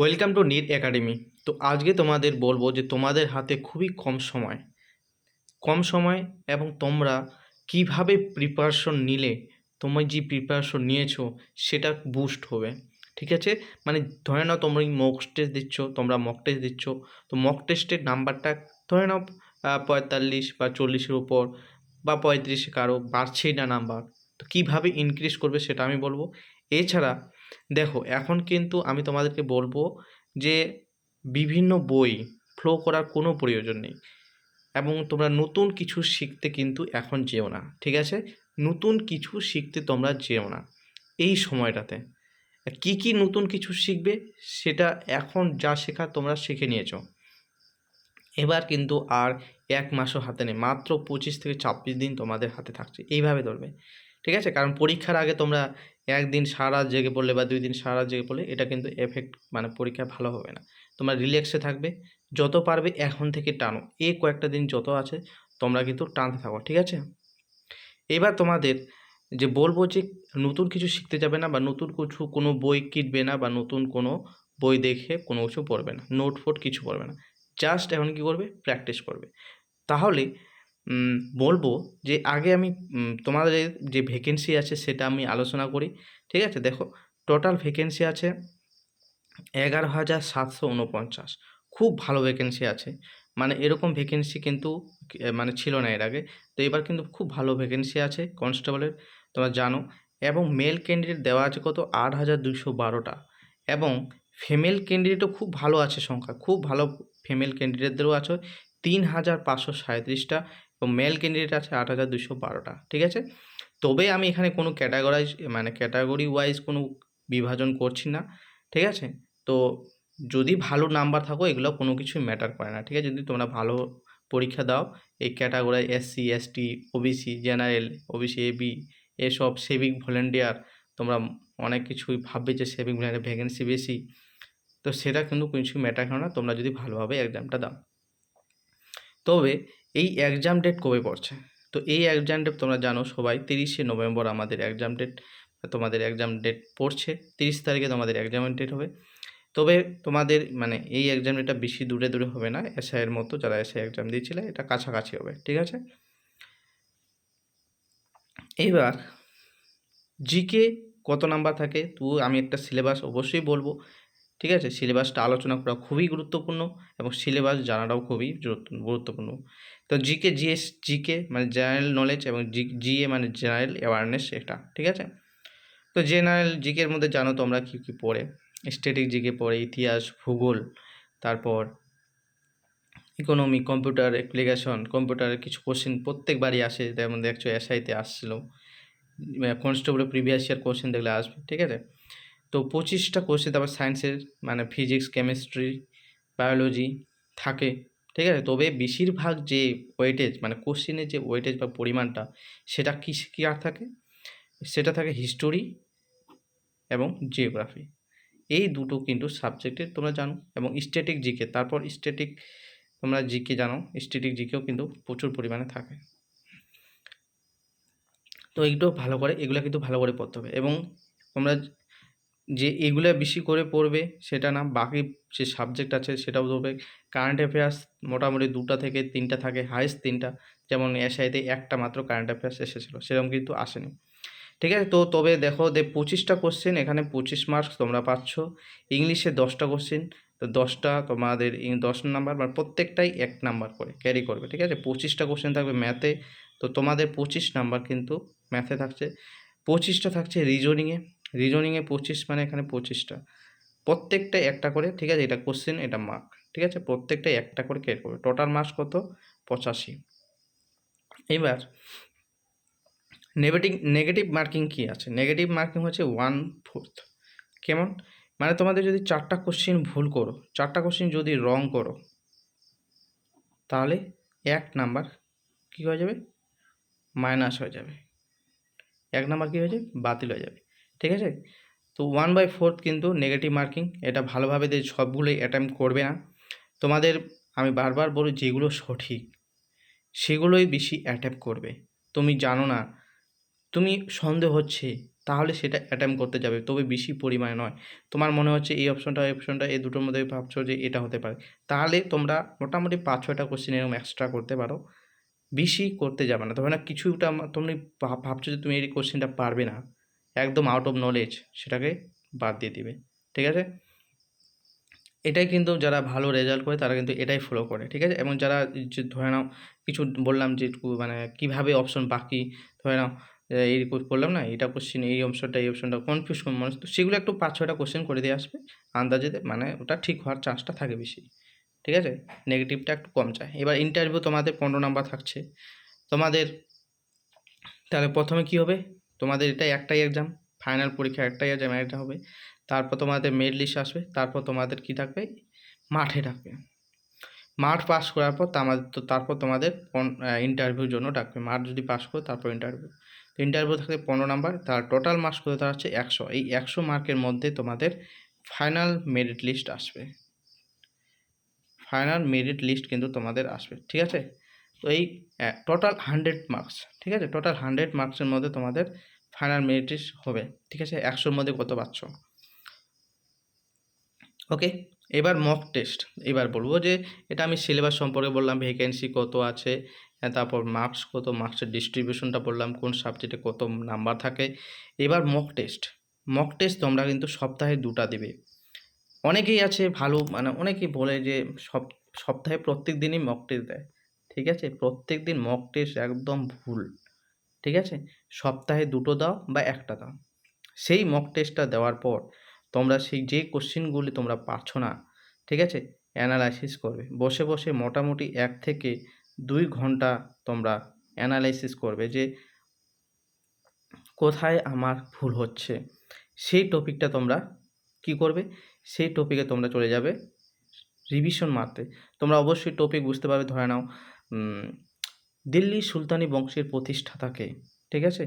Welcome to NEET academy তো আজকে তোমাদের বলব যে তোমাদের হাতে খুবই কম সময় কম সময় এবং তোমরা কীভাবে প্রিপারেশন নিলে, তোমরা যে প্রিপারেশন নিয়েছো সেটা বুস্ট হবে, ঠিক আছে? মানে ধরে নাও তোমরা মক টেস্ট দিচ্ছ, তোমরা মক টেস্ট দিচ্ছ, তো মক টেস্টের নাম্বারটা ধরে নাও পঁয়তাল্লিশ বা চল্লিশের উপর বা পঁয়ত্রিশে কারও বাড়ছেই না নাম্বার তো কীভাবে ইনক্রিজ করবে সেটা আমি বলব। এছাড়া দেখো, এখন কিন্তু আমি তোমাদেরকে বলব যে বিভিন্ন বই ফ্লো করার কোনো প্রয়োজন নেই এবং তোমরা নতুন কিছু শিখতে কিন্তু এখন যেও না, ঠিক আছে? নতুন কিছু শিখতে তোমরা যেও না এই সময়টাতে। কি কি নতুন কিছু শিখবে সেটা এখন যা শেখা তোমরা শিখে নিয়েছো। এবার কিন্তু আর এক মাসও হাতে নেই, মাত্র পঁচিশ থেকে ছাব্বিশ দিন তোমাদের হাতে থাকছে, এইভাবে ধরবে, ঠিক আছে? কারণ পরীক্ষার আগে তোমরা একদিন সারা জেগে পড়লে বা দুই দিন সারা জেগে পড়লে এটা কিন্তু এফেক্ট মানে পরীক্ষা ভালো হবে না। তোমরা রিল্যাক্সে থাকবে, যত পারবে এখন থেকে টানো। এই কয়েকটা দিন যত আছে, তোমরা কিন্তু টানতে থাকো, ঠিক আছে? এবার তোমাদের যে বলব যে নতুন কিছু শিখতে যাবে না বা নতুন কিছু, কোনো বই কিনবে না বা নতুন কোনো বই দেখে কোনো কিছু পড়বে না নোট ফোট কিছু পড়বে না জাস্ট এখন কী করবে? প্র্যাকটিস করবে। তাহলে বলব যে আগে আমি তোমাদের যে ভ্যাকেন্সি আছে সেটা আমি আলোচনা করি, ঠিক আছে? দেখো টোটাল ভ্যাকেন্সি আছে এগারো হাজার সাতশো উনপঞ্চাশ খুব ভালো ভ্যাকেন্সি আছে। মানে এরকম ভ্যাকেন্সি কিন্তু মানে ছিল না এর আগে। তো এবার কিন্তু খুব ভালো ভ্যাকেন্সি আছে কনস্টেবলের তোমরা জানো। এবং মেল ক্যান্ডিডেট দেওয়া আছে কত? আট হাজার দুশো বারোটা। এবং ফিমেল ক্যান্ডিডেটও খুব ভালো আছে সংখ্যা। খুব ভালো ফিমেল ক্যান্ডিডেটদেরও আছে। তিন হাজার পাঁচশো সাঁত্রিশটা এবং মেল ক্যান্ডিডেট আছে আট হাজার দুশো বারোটা, ঠিক আছে? তবে আমি এখানে কোনো ক্যাটাগরাইজ মানে ক্যাটাগরি ওয়াইজ কোনো বিভাজন করছি না, ঠিক আছে? তো যদি ভালো নাম্বার থাকো, এগুলো কোনো কিছু ম্যাটার করে না, ঠিক আছে? যদি তোমরা ভালো পরীক্ষা দাও, এই category SC ST OBC general OBC AB এসব সেভিক ভলেন্টিয়ার তোমরা অনেক কিছুই ভাববে যে সেভিক ভলেন্টিয়ার ভ্যাকেন্সি বেশি, তো সেটা কিন্তু কিছু ম্যাটার করে না, তোমরা যদি ভালোভাবে এক্সামটা দাও। তবে এই এক্সাম ডেট কবে পড়ছে? তো এই এক্সাম ডেট তোমরা জানো সবাই, তিরিশে নভেম্বর আমাদের এক্সাম ডেট তোমাদের এক্সাম ডেট পড়ছে, তিরিশ তারিখে তোমাদের এক্সাম ডেট হবে। তবে তোমাদের মানে এই এক্সাম ডেটটা বেশি দূরে দূরে হবে না এসআইয়ের মতো যারা এসআই এক্সাম দিয়েছিলে, এটা কাছাকাছি হবে, ঠিক আছে? এইবার জিকে কত নাম্বার থাকে? তো আমি একটা সিলেবাস অবশ্যই বলব। ঠিক আছে? সিলেবাসটা আলোচনা করা খুবই গুরুত্বপূর্ণ এবং সিলেবাস জানাটাও খুবই গুরুত্বপূর্ণ। তো জিকে, জিএস, জিকে মানে জেনারেল নলেজ এবং জি, জিএ মানে জেনারেল অ্যাওয়ারনেস এটা ঠিক আছে? তো জেনারেল জিকের মধ্যে জানো তোমরা কী কী পড়ে? স্ট্যাটিক জিকে পড়ে, ইতিহাস, ভূগোল, তারপর ইকোনমি কম্পিউটার অ্যাপ্লিকেশন কম্পিউটারের কিছু কোশ্চেন প্রত্যেকবারই আসে যেমন দেখছ এসআইতে আসছিল। কনস্টেবলের প্রিভিয়াস ইয়ার কোশ্চেন দেখলে আসবে, ঠিক আছে? তো পঁচিশটা কোশ্চেন তারপর সায়েন্সের মানে ফিজিক্স কেমিস্ট্রি বায়োলজি থাকে, ঠিক আছে? তবে বেশিরভাগ যে ওয়েটেজ মানে কোশ্চেনের যে ওয়েটেজ বা পরিমাণটা, সেটা কী কী আর থাকে? সেটা থাকে হিস্টোরি এবং জিওগ্রাফি এই দুটো কিন্তু সাবজেক্টের তোমরা জানো এবং স্ট্যাটিক জিকে তারপর স্ট্যাটিক তোমরা জিকে জানো স্ট্যাটিক জিকেও কিন্তু প্রচুর পরিমাণে থাকে। তো এইগুলো ভালো করে, এগুলো কিন্তু ভালো করে পড়তে হবে এবং তোমরা যে এগুলো বেশি করে পড়বে সেটা না, বাকি যে সাবজেক্ট আছে সেটাও ধরবে। কারেন্ট অ্যাফেয়ার্স মোটামুটি দুটা থেকে তিনটা থাকে হাইস্ট তিনটা। যেমন এসআইতে একটা মাত্র কারেন্ট অ্যাফেয়ার্স এসেছিল, সেরকম কিন্তু আসেনি। ঠিক আছে, তো তবে দেখো যে পঁচিশটা কোশ্চেন এখানে পঁচিশ মার্কস তোমরা পাচ্ছ। ইংলিশে দশটা কোশ্চেন তো দশটা তোমাদের দশ নাম্বার মানে প্রত্যেকটাই এক নাম্বার করে ক্যারি করবে। ঠিক আছে, পঁচিশটা কোশ্চেন থাকবে ম্যাথে তো তোমাদের পঁচিশ নাম্বার কিন্তু ম্যাথে থাকছে। পঁচিশটা থাকছে রিজনিংয়ে রিজনিংয়ে পঁচিশ মানে এখানে পঁচিশটা। প্রত্যেকটা একটা করে, ঠিক আছে? এটা কোশ্চেন এটা মার্ক ঠিক আছে? প্রত্যেকটাই একটা করে ক্যারি করবে। টোটাল মার্কস কত? পঁচাশি। এবার নেগেটিভ নেগেটিভ মার্কিং কী আছে? নেগেটিভ মার্কিং হচ্ছে ওয়ান ফোর্থ কেমন? মানে তোমাদের যদি চারটা কোশ্চেন ভুল করো, চারটা কোশ্চেন যদি রং করো, তাহলে এক নাম্বার কী হয়ে যাবে? মাইনাস হয়ে যাবে। এক নাম্বার কী হয়ে যাবে? বাতিল হয়ে যাবে। ঠিক আছে? তো ওয়ান বাই ফোর্থ কিন্তু নেগেটিভ মার্কিং এটা ভালোভাবে দিয়ে সবগুলোই অ্যাটেম্প করবে না। তোমাদের আমি বারবার বলি যেগুলো সঠিক, সেগুলোই বেশি অ্যাটেম্প করবে। তুমি জানো না, তুমি সন্দেহ হচ্ছে, তাহলে সেটা অ্যাটেম্প করতে যাবে, তবে বেশি পরিমাণে নয়। তোমার মনে হচ্ছে এই অপশনটা এই অপশনটা এই দুটোর মধ্যে ভাবছ যে এটা হতে পারে। তাহলে তোমরা মোটামুটি পাঁচ ছয়টা কোশ্চেন এরকম এক্সট্রা করতে পারো। বেশি করতে যাবে না। তবে না কিছুটা তুমি ভাবছ যে তুমি এই কোশ্চেনটা পারবে না। একদম আউট অফ নলেজ সেটাকে বাদ দিয়ে দিবে, ঠিক আছে? এটাই কিন্তু যারা ভালো রেজাল্ট করে তারা কিন্তু এটাই ফলো করে, ঠিক আছে? এবং যারা ধরে নাও কিছু বললাম যে মানে কীভাবে অপশন বাকি, ধরে নাও এই বললাম না এটা কোশ্চেন এই অপশনটা এই অপশনটা কনফিউজ মানুষ? তো সেগুলো একটু পাঁচ ছয়টা কোশ্চেন করে দিয়ে আসবে, আন্দাজে মানে ওটা ঠিক হওয়ার চান্সটা থাকে বেশি, ঠিক আছে? নেগেটিভটা একটু কম যায় এবার ইন্টারভিউ তোমাদের পনেরো নাম্বার থাকছে। তোমাদের তাহলে প্রথমে কি হবে? তোমাদের এটা একটাই এক্সাম ফাইনাল পরীক্ষা একটাই এক্সাম একটা হবে। তারপর তোমাদের মেড লিস্ট আসবে, তারপর তোমাদের কি থাকবে? মাঠে ডাকবে মাঠ পাস করার পর আমাদের তো তারপর তোমাদের ইন্টারভিউর জন্য ডাকবে। মাঠ যদি পাস করো, তারপর ইন্টারভিউ ইন্টারভিউ থাকবে পনেরো নাম্বার তার টোটাল মার্কস কত দাঁড়াচ্ছে একশো। এই একশো মার্কের মধ্যে তোমাদের ফাইনাল মেরিট লিস্ট আসবে। ফাইনাল মেরিট লিস্ট কিন্তু তোমাদের আসবে। ঠিক আছে? তো এই টোটাল হান্ড্রেড মার্কস ঠিক আছে? টোটাল হান্ড্রেড মার্কসের মধ্যে তোমাদের ফাইনাল মেরিট হবে, ঠিক আছে? একশোর মধ্যে কত পাচ্ছ? ওকে এবার মক টেস্ট এবার বলব যে এটা আমি সিলেবাস সম্পর্কে বললাম ভ্যাকেন্সি কত আছে তারপর মার্কস কত মার্কসের ডিস্ট্রিবিউশনটা বললাম, কোন সাবজেক্টে কত নাম্বার থাকে। এবার মক টেস্ট মক টেস্ট তোমরা কিন্তু সপ্তাহে দুটা দিবে। অনেকেই আছে ভালো মানে অনেকেই বলে যে সপ, সপ্তাহে প্রত্যেক দিনই মক টেস্ট দেয়। ঠিক আছে? প্রত্যেক দিন মক টেস্ট একদম ভুল, ঠিক আছে? সপ্তাহে দুটো দাও বা একটা দাও। সেই মক টেস্টটা দেওয়ার পর তোমরা সেই যে কোশ্চেনগুলি তোমরা পারছ না, ঠিক আছে? অ্যানালাইসিস করবে। বসে বসে মোটামুটি এক থেকে দুই ঘণ্টা তোমরা অ্যানালাইসিস করবে যে কোথায় আমার ভুল হচ্ছে। সেই টপিকটা তোমরা কি করবে? সেই টপিকে তোমরা চলে যাবে রিভিশন মারতে। তোমরা অবশ্যই টপিক বুঝতে পারবে, ধরে নাও দিল্লি সুলতানি বংশের প্রতিষ্ঠাতাকে, ঠিক আছে?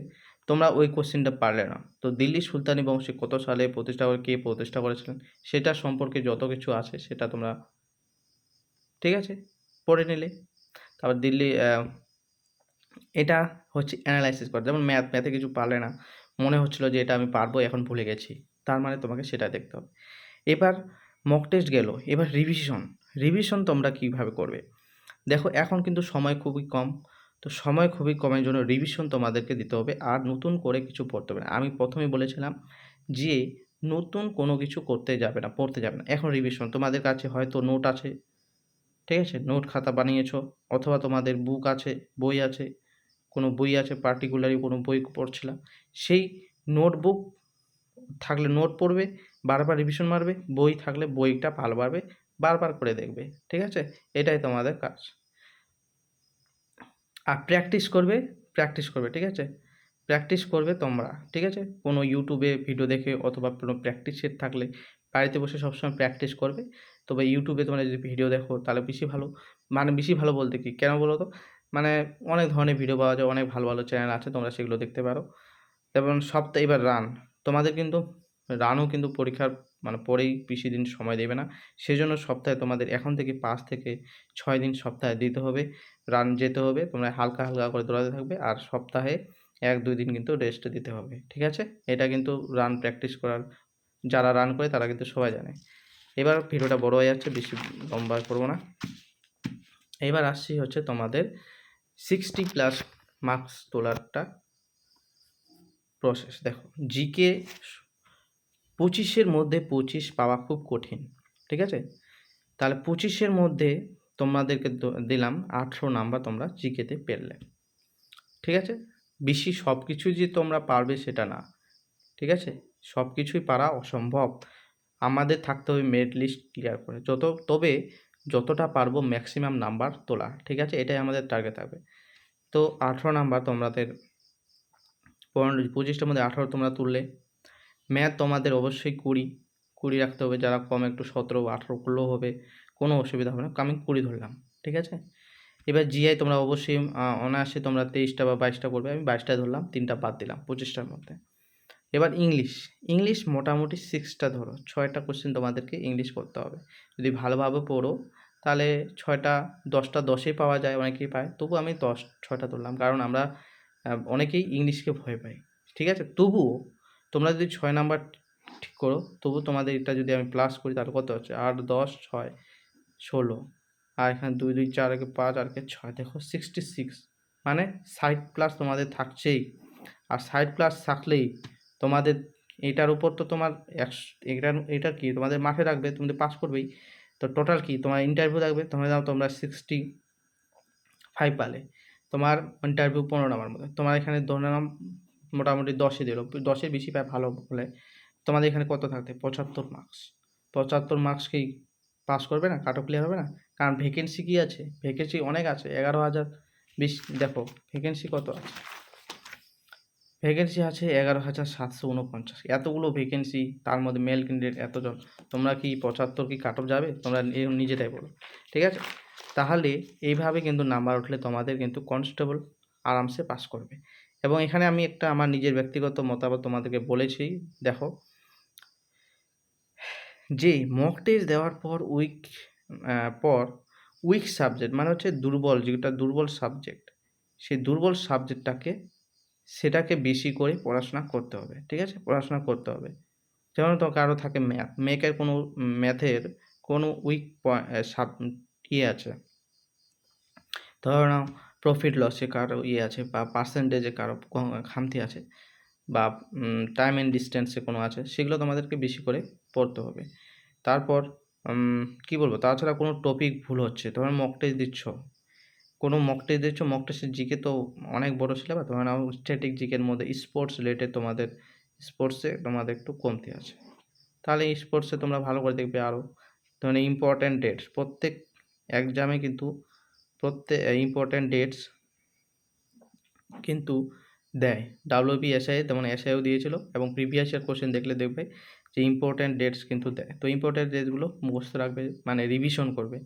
তোমরা ওই কোশ্চেনটা পারলে না। তো দিল্লি সুলতানি বংশে কত সালে প্রতিষ্ঠা করে, কে প্রতিষ্ঠা করেছিলেন? সেটা সম্পর্কে যত কিছু আছে সেটা তোমরা, ঠিক আছে? পড়ে নিলে। তারপর দিল্লি এটা হচ্ছে অ্যানালাইসিস করা। যেমন ম্যাথ ম্যাথে কিছু পারলে না, মনে হচ্ছিল যে এটা আমি পারব, এখন ভুলে গেছি। তার মানে তোমাকে সেটা দেখতে হবে। এবার মক টেস্ট গেল। এবার রিভিশন রিভিশন তোমরা কীভাবে করবে? দেখো, এখন কিন্তু সময় খুবই কম। তো সময় খুবই কমের জন্য রিভিশন তোমাদেরকে দিতে হবে। আর নতুন করে কিছু পড়তে হবে না। আমি প্রথমেই বলেছিলাম যে, নতুন কোনো কিছু করতে যাবে না, পড়তে যাবে না। এখন রিভিশন তোমাদের কাছে হয়তো নোট আছে, ঠিক আছে? নোট খাতা বানিয়েছো, অথবা তোমাদের বুক আছে, বই আছে, কোনো বই আছে পার্টিকুলারই কোনো বই পড়ছিলাম। সেই নোটবুক থাকলে নোট পড়বে, বারবার রিভিশন মারবে, বই থাকলে বইটা ভালোভাবে বারবার করে দেখবে, ঠিক আছে? এটাই তোমাদের কাজ। আর প্র্যাকটিস করবে প্র্যাকটিস করবে, ঠিক আছে? প্র্যাকটিস করবে তোমরা, ঠিক আছে? কোনো ইউটিউবে ভিডিও দেখে অথবা কোনো প্র্যাকটিস সেট থাকলে বাড়িতে বসে সবসময় প্র্যাকটিস করবে। তবে ইউটিউবে তোমরা যদি ভিডিও দেখো, তাহলে বেশি ভালো। মানে বেশি ভালো বলতে কি? কেন বলো তো? মানে অনেক ধরনের ভিডিও পাওয়া যায়, অনেক ভালো ভালো চ্যানেল আছে, তোমরা সেগুলো দেখতে পারো। যেমন সপ্তাহে, এবার রান তোমাদের কিন্তু রানও কিন্তু পরীক্ষার মানে পরেই বেশি দিন সময় দেবে না। সেজন্য সপ্তাহে তোমাদের এখন থেকে পাঁচ থেকে ছয় দিন সপ্তাহে দিতে হবে। রান যেতে হবে, তোমরা হালকা হালকা করে দৌড়াতে থাকবে আর সপ্তাহে এক দুই দিন কিন্তু রেস্ট দিতে হবে, ঠিক আছে? এটা কিন্তু রান প্র্যাকটিস করার, যারা রান করে তারা কিন্তু সবাই জানে। এবার ভিডিওটা বড় হয়ে যাচ্ছে, বেশি লম্বা করব না। এবার আসছি হচ্ছে তোমাদের সিক্সটি প্লাস মার্কস তোলারটা প্রসেস দেখো জিকে পঁচিশের মধ্যে পঁচিশ পাওয়া খুব কঠিন, ঠিক আছে? তাহলে পঁচিশের মধ্যে তোমাদেরকে দিলাম আঠেরো নাম্বার তোমরা জিকেতে পেরলে, ঠিক আছে? বেশি সব কিছুই যে তোমরা পারবে সেটা না, ঠিক আছে? সব কিছুই পারা অসম্ভব। আমাদের থাকতে হবে মেরিট লিস্ট ক্লিয়ার করে। যত, তবে যতটা পারব ম্যাক্সিমাম নাম্বার তোলা, ঠিক আছে? এটাই আমাদের টার্গেট থাকবে। তো আঠেরো নাম্বার তোমাদের, পনেরো, পঁচিশটার মধ্যে আঠারো তোমরা তুললে ম্যাথ তোমাদের অবশ্যই কুড়ি কুড়ি রাখতে হবে, যারা কম একটু সতেরো, আঠেরো করলেও হবে, কোনো অসুবিধা হবে না। আমি কুড়ি ধরলাম, ঠিক আছে? এবার জিআই তোমরা অবশ্যই অনায়াসে তোমরা তেইশটা বা বাইশটা করবে। আমি বাইশটা ধরলাম, তিনটা বাদ দিলাম পঁচিশটার মধ্যে। এবার ইংলিশ ইংলিশ মোটামুটি সিক্সটা ধরো, ছয়টা কোশ্চেন তোমাদেরকে ইংলিশ করতে হবে। যদি ভালোভাবে পড়ো, তাহলে ছয়টা, দশটা, দশেই পাওয়া যায়, অনেকেই পায়। তবু আমি দশ, ছয়টা ধরলাম, কারণ আমরা অনেকেই ইংলিশকে ভয় পাই, ঠিক আছে? তবুও তোমরা যদি ছয় নাম্বার ঠিক করো, তবু তোমাদের এটা যদি আমি প্লাস করি, তাহলে কত হচ্ছে? আট, দশ, ছয়, ষোলো। আর এখানে দুই দুই, চার, একে পাঁচ, আর একে ছয়। দেখো সিক্সটি সিক্স মানে ষাট প্লাস তোমাদের থাকছেই। আর ষাট প্লাস থাকলেই তোমাদের, এটার উপর তো তোমার একশো এটার কি? তোমাদের মাঠে রাখবে তোমাদের পাস করবেই। তো টোটাল কি? তোমার ইন্টারভিউ থাকবে তোমরা দাও তোমরা সিক্সটি ফাইভ পালে। তোমার ইন্টারভিউ পনেরো নাম্বার মতো। তোমার এখানে ধরে নাম মোটামুটি দশে দিল। দশের বেশি পায় ভালো বলে। তোমাদের এখানে কত থাকতে? পঁচাত্তর মার্কস পঁচাত্তর মার্কস কি পাস করবে না? কাট অফ ক্লিয়ার হবে না? কারণ ভ্যাকেন্সি কী আছে? ভ্যাকেন্সি অনেক আছে। এগারো হাজার বিশ, দেখো ভ্যাকেন্সি কত আছে? ভ্যাকেন্সি আছে এগারো হাজার সাতশো উনপঞ্চাশ। এতগুলো ভ্যাকেন্সি তার মধ্যে মেল ক্যান্ডিডেট এতজন। তোমরা কি পঁচাত্তর কি কাট অফ যাবে? তোমরা নি- নিজেরাই বলো। ঠিক আছে? তাহলে এইভাবে কিন্তু নাম্বার উঠলে তোমাদের কিন্তু কনস্টেবল আরামসে পাস করবে। এবং এখানে আমি একটা আমার নিজের ব্যক্তিগত মতামত তোমাদেরকে বলেছি, দেখো। যে মক টেস্ট দেওয়ার পর উইক পর উইক সাবজেক্ট মানে হচ্ছে দুর্বল, যেটা দুর্বল সাবজেক্ট সেই দুর্বল সাবজেক্টটাকে সেটাকে বেশি করে পড়াশোনা করতে হবে, ঠিক আছে? পড়াশোনা করতে হবে। যেমন তো কারও থাকে ম্যাথ মেকের কোনো ম্যাথের কোনো উইক সাব ইয়ে আছে। ধরো প্রফিট লসে কারও ইয়ে আছে বা পার্সেন্টেজে কারও খামতি আছে বা টাইম অ্যান্ড ডিস্টেন্সে কোনো আছে, সেগুলো তোমাদেরকে বেশি করে পড়তে হবে। তারপর কি বলব? তাছাড়া কোনো টপিক ভুল হচ্ছে, তোমার মক টেস্ট দিচ্ছ। কোনো মক টেস্ট দিচ্ছ মক জিকে তো অনেক বড় সিলেবাস তোমার স্ট্যাটিক জিকের মধ্যে স্পোর্টস রিলেটেড তোমাদের স্পোর্টসে তোমাদের একটু কমতি আছে। তাহলে স্পোর্টসে তোমরা ভালো করে দেখবে আরও মানে ইম্পর্ট্যান্ট ডেটস প্রত্যেক এক্সামে কিন্তু প্রত্যেক ইম্পর্ট্যান্ট ডেটস কিন্তু দেয়। ডাব্লিউপি এসআই তেমন এসআইও দিয়েছিল এবং প্রিভিয়াস ইয়ার কোশ্চেন দেখলে দেখবে যে ইম্পর্ট্যান্ট ডেটস কিন্তু দেয়। তো ইম্পর্ট্যান্ট ডেটসগুলো মুখস্থ রাখবে মানে রিভিশন করবে।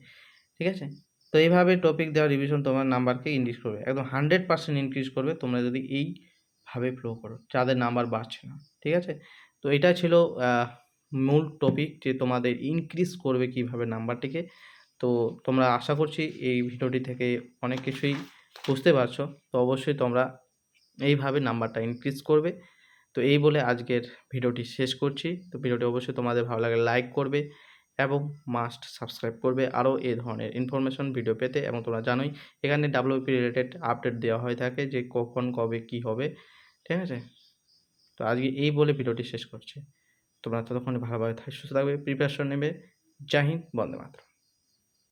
ঠিক আছে? তো এইভাবে টপিক দেওয়া রিভিশন তোমার নাম্বারকে ইনক্রিজ করবে। একদম হান্ড্রেড পার্সেন্ট ইনক্রিজ করবে তোমরা যদি এইভাবে ফ্লো করো, যাদের নাম্বার বাড়ছে না। ঠিক আছে? তো এটা ছিল মূল টপিক যে তোমাদের ইনক্রিজ করবে কীভাবে নাম্বারটিকে তো তোমরা আশা করছি এই ভিডিওটি থেকে অনেক কিছুই বুঝতে পারছ। তো অবশ্যই তোমরা এইভাবে নাম্বারটা ইনক্রিজ করবে। তো এই বলে আজকের ভিডিওটি শেষ করছি। তো ভিডিওটি অবশ্যই তোমাদের ভালো লাগে লাইক করবে এবং মাস্ট সাবস্ক্রাইব করবে আরও এই ধরনের ইনফরমেশন ভিডিও পেতে এবং তোমরা জানোই এখানে ডাব্লিউপি রিলেটেড আপডেট দেওয়া হয়ে থাকে যে কখন, কবে, কি হবে। ঠিক আছে? তো আজকে এই বলে ভিডিওটি শেষ করছি। তোমরা ততক্ষণে ভালোভাবে সুস্থ থাকবে প্রিপারেশন নেবে। জয় হিন্দ, বন্দে মাতরম।